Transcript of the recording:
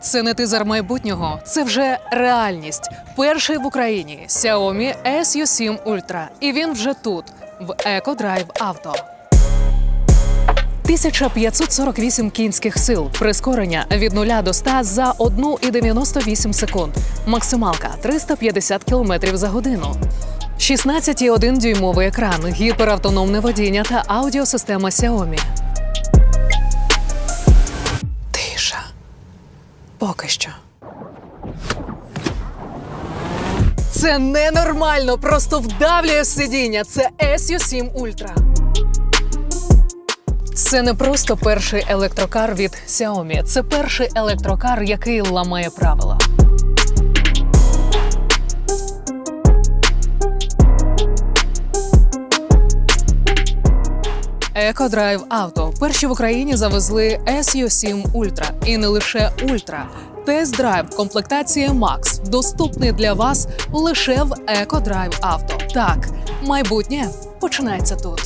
Це не тизер майбутнього, це вже реальність. Перший в Україні Xiaomi SU7 Ultra. І він вже тут, в EcoDrive Auto. 1548 кінських сил, прискорення від 0 до 100 за 1,98 секунд, максималка 350 км за годину. 16,1 дюймовий екран, гіперавтономне водіння та аудіосистема Xiaomi. Поки що. Це ненормально, просто вдавлює сидіння. Це SU7 Ultra. Це не просто перший електрокар від Xiaomi. Це перший електрокар, який ламає правила. EcoDrive Auto. Перші в Україні завезли SU7 Ultra. І не лише Ultra. Тест-драйв комплектації Max доступний для вас лише в EcoDrive Auto. Так, майбутнє починається тут.